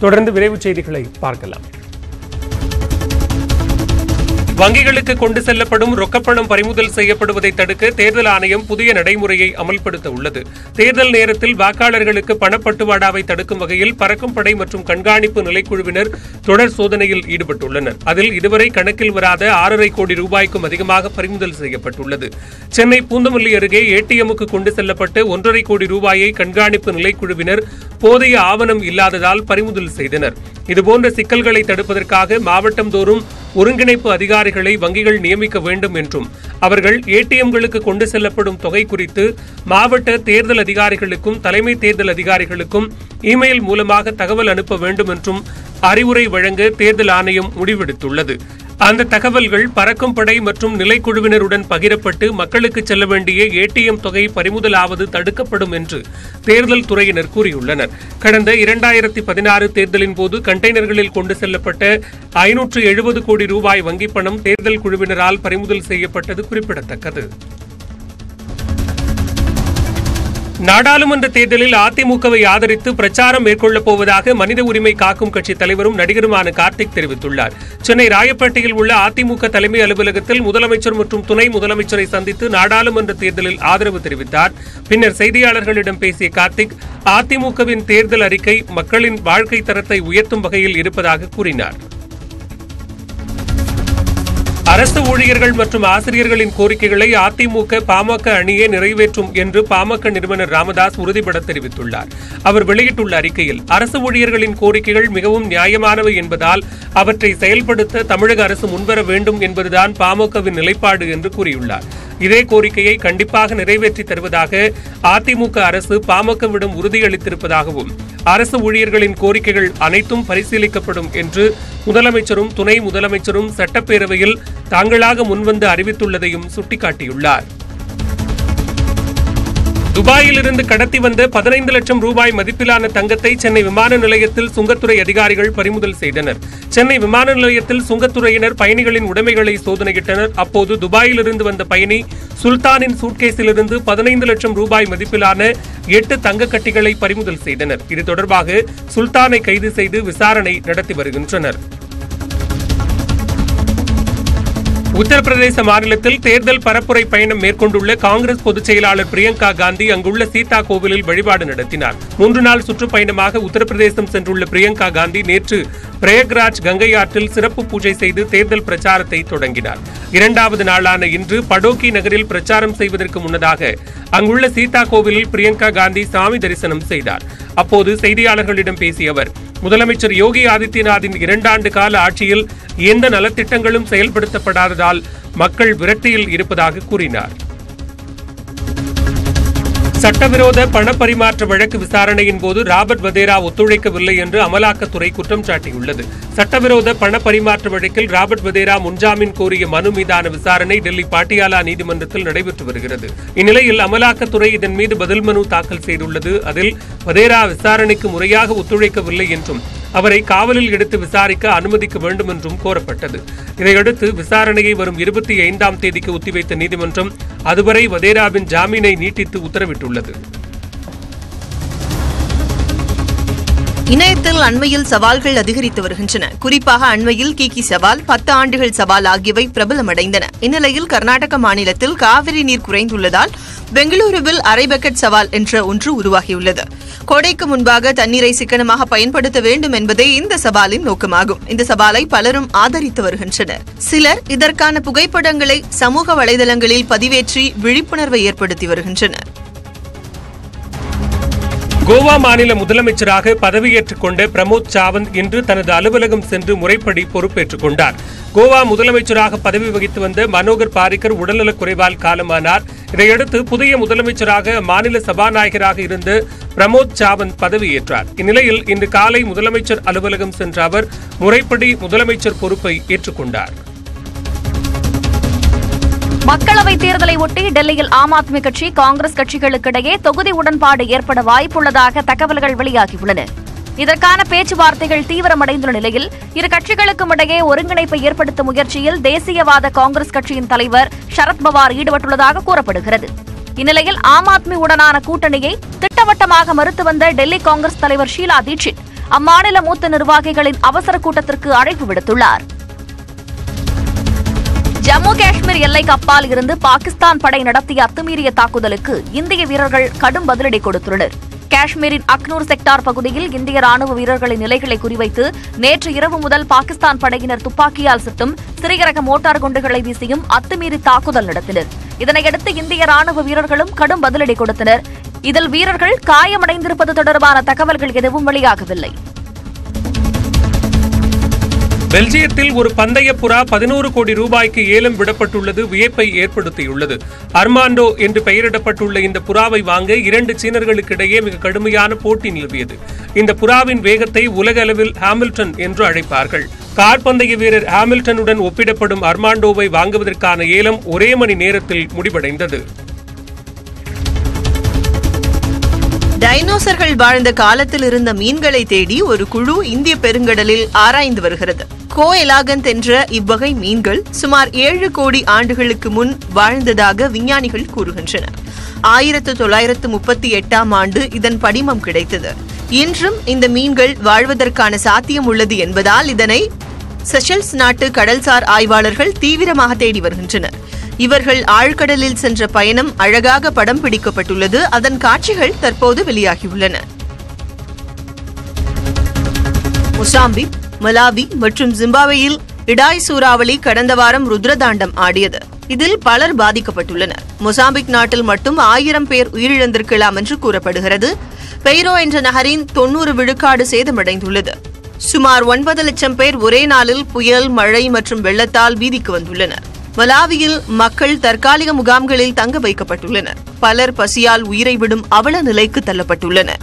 தொடர்ந்து விரைவுச் செய்திகளை பார்க்கலாம். வங்கிகளுக்கு கொண்டு செல்லப்படும் ரொக்கப்பணம் பறிமுதல் செய்யப்படுவதை தடுக்க தேர்தல் ஆணையம் புதிய நடைமுறையை அமல்படுத்த உள்ளது. தேர்தல் நேரத்தில் வாக்காளர்களுக்கு பணப்பட்டுவாடாவை தடுக்கும் வகையில் பறக்கும் படை மற்றும் கண்காணிப்பு நிலைக்குழுவினர் தொடர் சோதனையில் ஈடுபட்டுள்ளனர். அதில் இதுவரை கணக்கில் வராத ஆறரை கோடி ரூபாய்க்கும் அதிகமாக பறிமுதல் செய்யப்பட்டுள்ளது. சென்னை பூந்தமல்லி அருகே ஏடிஎம்முக்கு கொண்டு செல்லப்பட்டு ஒன்றரை கோடி ரூபாயை கண்காணிப்பு நிலைக்குழுவினர் போதிய ஆவணம் இல்லாததால் பறிமுதல் செய்தனர். இதுபோன்ற சிக்கல்களை தடுப்பதற்காக மாவட்டம் தோறும் ஒருங்கிணைப்பு அதிகாரிகளை வங்கிகள் நியமிக்க வேண்டும் என்றும் அவர்கள் ஏடிஎம்களுக்கு கொண்டு செல்லப்படும் தொகை குறித்து மாவட்ட தேர்தல் அதிகாரிகளுக்கும் தலைமை தேர்தல் அதிகாரிகளுக்கும் இமெயில் மூலமாக தகவல் அனுப்ப வேண்டும் என்றும் அறிவுரை வழங்க தேர்தல் ஆணையம் முடிவெடுத்துள்ளது. அந்த தகவல்கள் பறக்கும் படை மற்றும் நிலைக்குழுவினருடன் பகிரப்பட்டு மக்களுக்கு செல்ல வேண்டிய ஏடிஎம் தொகை பறிமுதலாவது தடுக்கப்படும் என்று தேர்தல் துறையினர் கூறியுள்ளனர். கடந்த இரண்டாயிரத்தி பதினாறு தேர்தலின் போது கண்டெய்னர்களில் கொண்டு செல்லப்பட்ட ஐநூற்று எழுபது கோடி ரூபாய் வங்கிப் பணம் தேர்தல் குழுவினரால் பறிமுதல் செய்யப்பட்டது குறிப்பிடத்தக்கது. நாடாளுமன்ற தேர்தலில் அதிமுகவை ஆதரித்து பிரச்சாரம் மேற்கொள்ளப் போவதாக மனித உரிமை காக்கும் கட்சி தலைவரும் நடிகருமான கார்த்திக் தெரிவித்துள்ளார். சென்னை ராயப்பேட்டையில் உள்ள அதிமுக தலைமை அலுவலகத்தில் முதலமைச்சர் மற்றும் துணை முதலமைச்சரை சந்தித்து நாடாளுமன்ற தேர்தலில் ஆதரவு தெரிவித்தார். பின்னர் செய்தியாளர்களிடம் பேசிய கார்த்திக் அதிமுகவின் தேர்தல் அறிக்கை மக்களின் வாழ்க்கை தரத்தை உயர்த்தும் வகையில் இருப்பதாக கூறினார். அரசு ஊழியர்கள் மற்றும் ஆசிரியர்களின் கோரிக்கைகளை அதிமுக பாமக அணியே நிறைவேற்றும் என்று பாமக நிறுவனர் ராமதாஸ் உறுதிபட தெரிவித்துள்ளார். அவர் வெளியிட்டுள்ள அறிக்கையில் அரசு ஊழியர்களின் கோரிக்கைகள் மிகவும் நியாயமானவை என்பதால் அவற்றை செயல்படுத்த தமிழக அரசு முன்வர வேண்டும் என்பதுதான் பாமகவின் நிலைப்பாடு என்று கூறியுள்ளார். இதே கோரிக்கையை கண்டிப்பாக நிறைவேற்றி தருவதாக அதிமுக அரசு பாமகவிடம் உறுதியளித்திருப்பதாகவும் அரசு ஊழியர்களின் கோரிக்கைகள் அனைத்தும் பரிசீலிக்கப்படும் என்று முதலமைச்சரும் துணை முதலமைச்சரும் சட்டப்பேரவையில் தாங்களாக முன்வந்து அறிவித்துள்ளதையும் சுட்டிக்காட்டியுள்ளார். துபாயில் இருந்து கடத்தி வந்த பதினைந்து லட்சம் ரூபாய் மதிப்பிலான தங்கத்தை சென்னை விமான நிலையத்தில் சுங்கத்துறை அதிகாரிகள் பறிமுதல் செய்தனர். சென்னை விமான நிலையத்தில் சுங்கத்துறையினர் பயணிகளின் உடைமைகளை சோதனையிட்டனர். அப்போது துபாயிலிருந்து வந்த பயணி சுல்தானின் சூட்கேஸிலிருந்து பதினைந்து லட்சம் ரூபாய் மதிப்பிலான எட்டு தங்க கட்டிகளை பறிமுதல் செய்தனர். இது தொடர்பாக சுல்தானை கைது செய்து விசாரணை நடத்தி வருகின்றனர். உத்தரப்பிரதேச மாநிலத்தில் தேர்தல் பரப்புரை பயணம் மேற்கொண்டுள்ள காங்கிரஸ் பொதுச் செயலாளர் பிரியங்கா காந்தி அங்குள்ள சீதா கோவிலில் வழிபாடு நடத்தினார். மூன்று நாள் சுற்றுப்பயணமாக உத்தரப்பிரதேசம் சென்றுள்ள பிரியங்கா காந்தி நேற்று பிரயக்ராஜ் கங்கை ஆற்றில் சிறப்பு பூஜை செய்து தேர்தல் பிரச்சாரத்தை தொடங்கினார். இரண்டாவது நாளான இன்று படோக்கி நகரில் பிரச்சாரம் செய்வதற்கு முன்னதாக அங்குள்ள சீதா கோவிலில் பிரியங்கா காந்தி சாமி தரிசனம் செய்தார். அப்போது செய்தியாளர்களிடம் பேசிய அவர் முதலமைச்சர் யோகி ஆதித்யநாத்தின் இரண்டாண்டு கால ஆட்சியில் எந்த நலத்திட்டங்களும் செயல்படுத்தப்படாததால் மக்கள் விரட்டியில் இருப்பதாக கூறினார். சட்டவிரோத பண பரிமாற்ற வழக்கு விசாரணையின் போது ராபர்ட் வதேரா ஒத்துழைக்கவில்லை என்று அமலாக்கத்துறை குற்றம் சாட்டியுள்ளது. சட்டவிரோத பண பரிமாற்ற வழக்கில் ராபர்ட் வதேரா முன்ஜாமீன் கோரிய மனு மீதான விசாரணை டெல்லி பாட்டியாலா நீதிமன்றத்தில் நடைபெற்று வருகிறது. இந்நிலையில் அமலாக்கத்துறை இதன் மீது பதில் மனு தாக்கல் செய்துள்ளது. அதில் வதேரா விசாரணைக்கு முறையாக ஒத்துழைக்கவில்லை என்றும் அவரை காவலில் எடுத்து விசாரிக்க அனுமதிக்க வேண்டும் என்றும் கோரப்பட்டது. இதையடுத்து விசாரணையை வரும் இருபத்தி ஐந்தாம் தேதிக்கு ஒத்திவைத்த நீதிமன்றம் அதுவரை வதேராவின் ஜாமீனை நீட்டித்து உத்தரவிட்டுள்ளது. இணையத்தில் அண்மையில் சவால்கள் அதிகரித்து வருகின்றன. குறிப்பாக அண்மையில் கிகி சவால் பத்து ஆண்டுகள் சவால் ஆகியவை பிரபலமடைந்தன. இந்நிலையில் கர்நாடக மாநிலத்தில் காவிரி நீர் குறைந்துள்ளதால் பெங்களூருவில் அரை பக்கெட் சவால் என்ற ஒன்று உருவாகியுள்ளது. கோடைக்கு முன்பாக தண்ணீரை சிக்கனமாக பயன்படுத்த வேண்டும் என்பதே இந்த சவாலின் நோக்கமாகும். இந்த சவாலை பலரும் ஆதரித்து வருகின்றனர். சிலர் இதற்கான புகைப்படங்களை சமூக வலைதளங்களில் பதிவேற்றி விழிப்புணர்வை ஏற்படுத்தி வருகின்றனர். கோவா மாநில முதலமைச்சராக பதவியேற்றுக் கொண்ட பிரமோத் சாவந்த் இன்று தனது அலுவலகம் சென்று முறைப்படி பொறுப்பேற்றுக் கொண்டார். கோவா முதலமைச்சராக பதவி வகித்து வந்த மனோகர் பாரிக்கர் உடல்நலக் குறைவால் காலமானார். இதையடுத்து புதிய முதலமைச்சராக மாநில சபாநாயகராக இருந்த பிரமோத் சாவந்த் பதவியேற்றார். இந்நிலையில் இன்று காலை முதலமைச்சர் அலுவலகம் சென்ற அவர் முறைப்படி முதலமைச்சர் பொறுப்பை ஏற்றுக்கொண்டார். மக்களவைத் தேர்தலை ஒட்டி டெல்லியில் ஆம் ஆத்மி கட்சி காங்கிரஸ் கட்சிகளுக்கிடையே தொகுதி உடன்பாடு ஏற்பட வாய்ப்புள்ளதாக தகவல்கள் வெளியாகியுள்ளன. இதற்கான பேச்சுவார்த்தைகள் தீவிரமடைந்துள்ள நிலையில் இரு கட்சிகளுக்கும் இடையே ஒருங்கிணைப்பை ஏற்படுத்தும் முயற்சியில் தேசியவாத காங்கிரஸ் கட்சியின் தலைவர் சரத்பவார் ஈடுபட்டுள்ளதாக கூறப்படுகிறது. இந்நிலையில் ஆம் ஆத்மி உடனான கூட்டணியை திட்டவட்டமாக மறுத்து வந்த டெல்லி காங்கிரஸ் தலைவர் ஷீலா தீட்சித் அம்மாநில மூத்த நிர்வாகிகளின் அவசர கூட்டத்திற்கு அழைப்பு விடுத்துள்ளார். ஜம்மு காஷ்மீர் எல்லைக்கு அப்பால் இருந்து பாகிஸ்தான் படை நடத்திய அத்துமீறிய தாக்குதலுக்கு இந்திய வீரர்கள் கடும் பதிலடி கொடுத்துள்ளனர். காஷ்மீரின் அக்னூர் செக்டார் பகுதியில் இந்திய ராணுவ வீரர்களின் நிலைகளை குறிவைத்து நேற்று இரவு முதல் பாகிஸ்தான் படையினர் துப்பாக்கியால் சுட்டும் சிறிய ரக மோட்டார் குண்டுகளை வீசியும் அத்துமீறி தாக்குதல் நடத்தினர். இதனையடுத்து இந்திய ராணுவ வீரர்களும் கடும் பதிலடி கொடுத்தனர். இதில் வீரர்கள் காயமடைந்திருப்பது தொடர்பான தகவல்கள் எதுவும் வெளியாகவில்லை. பெல்ஜியத்தில் ஒரு பந்தய புறா பதினோரு கோடி ரூபாய்க்கு ஏலம் விடப்பட்டுள்ளது வியப்பை ஏற்படுத்தியுள்ளது. அர்மாண்டோ என்று பெயரிடப்பட்டுள்ள இந்த புறாவை வாங்க இரண்டு சீனர்களுக்கிடையே மிக கடுமையான போட்டி நிலவியது. இந்த புறாவின் வேகத்தை உலக அளவில் ஹாமில்டன் என்று அழைப்பார்கள். கார் பந்தய வீரர் ஹாமில்டனுடன் ஒப்பிடப்படும் அர்மாண்டோவை வாங்குவதற்கான ஏலம் ஒரே மணி நேரத்தில் முடிவடைந்தது. டைனோசர்கள் வாழ்ந்த காலத்தில் இருந்த மீன்களை தேடி ஒரு குழு இந்திய பெருங்கடலில் ஆராய்ந்து வருகிறது. கோ எலாகன் என்ற இவ்வகை மீன்கள் சுமார் ஏழு கோடி ஆண்டுகளுக்கு முன் வாழ்ந்ததாக விஞ்ஞானிகள் கூறுகின்றனர். ஆயிரத்து தொள்ளாயிரத்து முப்பத்தி எட்டாம் ஆண்டு இதன் படிமம் கிடைத்தது. இன்றும் இந்த மீன்கள் வாழ்வதற்கான சாத்தியம் உள்ளது என்பதால் இதனை செஷல்ஸ் நாட்டு கடல்சார் ஆய்வாளர்கள் தீவிரமாக தேடி வருகின்றனர். இவர்கள் ஆழ்கடலில் சென்ற பயணம் அழகாக படம் பிடிக்கப்பட்டுள்ளது. அதன் காட்சிகள் தற்போது வெளியாகியுள்ளன. மொசாம்பிக் மலாவி மற்றும் ஜிம்பாவேயில் இடாய் சூறாவளி கடந்த வாரம் ருத்ரதாண்டம் ஆடியது. இதில் பலர் பாதிக்கப்பட்டுள்ளனர். மொசாம்பிக் நாட்டில் மட்டும் ஆயிரம் பேர் உயிரிழந்திருக்கலாம் என்று கூறப்படுகிறது. பெய்ரோ என்ற நகரின் தொன்னூறு விழுக்காடு சேதமடைந்துள்ளது. சுமார் ஒன்பது லட்சம் பேர் ஒரே நாளில் புயல் மழை மற்றும் வெள்ளத்தால் வீதிக்கு வந்துள்ளனர். மலாவியில் மக்கள் தற்காலிக முகாம்களில் தங்க வைக்கப்பட்டுள்ளனர். பலர் பசியால் உயிரை விடும் அவல நிலைக்கு தள்ளப்பட்டுள்ளனர்.